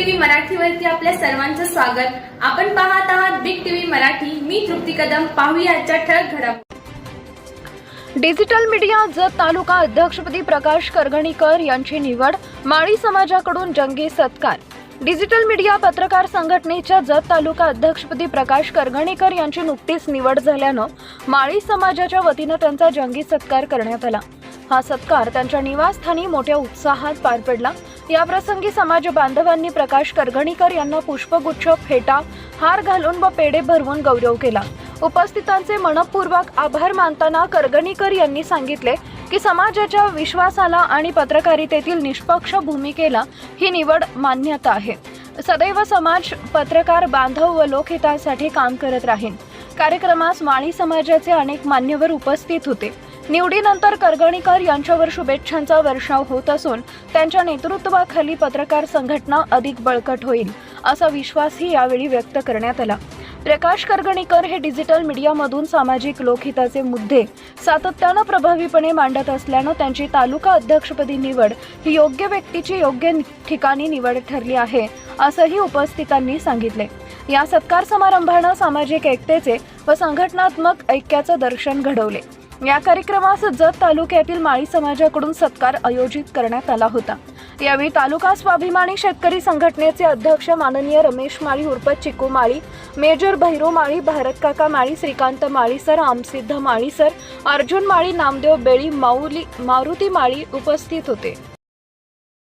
मराठीवरती आपल्या सर्वांचं स्वागत. आपण पाहत आहात बिग टीव्ही मराठी. मी तृप्ती कदम. पाहूया आजच्या ठळक घडामोडी. डिजिटल मीडिया जत तालुका अध्यक्षपदी प्रकाश करगणीकर यांची निवड माळी समाजाकडून जंगी सत्कार. डिजिटल मीडिया पत्रकार संघटनेच्या जत तालुका अध्यक्षपदी प्रकाश करगणीकर यांची नुकतीच निवड झाल्यानं माळी समाजाच्या वतीनं त्यांचा जंगी सत्कार करण्यात आला. हा सत्कार त्यांच्या निवासस्थानी मोठ्या उत्साहात पार पडला. याप्रसंगी समाज बांधवांनी प्रकाश करगणीकर यांना पुष्पगुच्छ फेटा हार घालून व पेढे भरवून गौरव केला. उपस्थितांचे मनपूर्वक आभार मानताना करगणीकर यांनी सांगितले की समाजाच्या विश्वासाला आणि पत्रकारितेतील निष्पक्ष भूमिकेला ही निवड मान्यता आहे. सदैव समाज पत्रकार बांधव व लोकहितासाठी काम करत राहीन. कार्यक्रमास माळी समाजाचे अनेक मान्यवर उपस्थित होते. निवडीनंतर करगणीकर यांच्यावर शुभेच्छांचा वर्षाव होत असून त्यांच्या नेतृत्वाखाली पत्रकार संघटना अधिक बळकट होईल असा विश्वासही यावेळी व्यक्त करण्यात आला. प्रकाश करगणीकर हे डिजिटल मीडियामधून सामाजिक लोकहिताचे मुद्दे सातत्यानं प्रभावीपणे मांडत असल्यानं त्यांची तालुका अध्यक्षपदी निवड ही योग्य व्यक्तीची योग्य नि- ठिकाणी निवड ठरली आहे असंही उपस्थितांनी सांगितले. या सत्कार समारंभानं सामाजिक एकतेचे व संघटनात्मक ऐक्याचं दर्शन घडवले. या कार्यक्रमास जत तालुक्यातील माळी समाजाकडून सत्कार आयोजित करण्यात आला होता. यावेळी तालुका स्वाभिमानी शेतकरी संघटनेचे अध्यक्ष माननीय रमेश माळी उर्फ चिकू माळी मेजर भैरो माळी भारत काका माळी श्रीकांत माळी सर आमसिद्ध माळी सर अर्जुन माळी नामदेव बेळी माऊली मारुती माळी उपस्थित होते.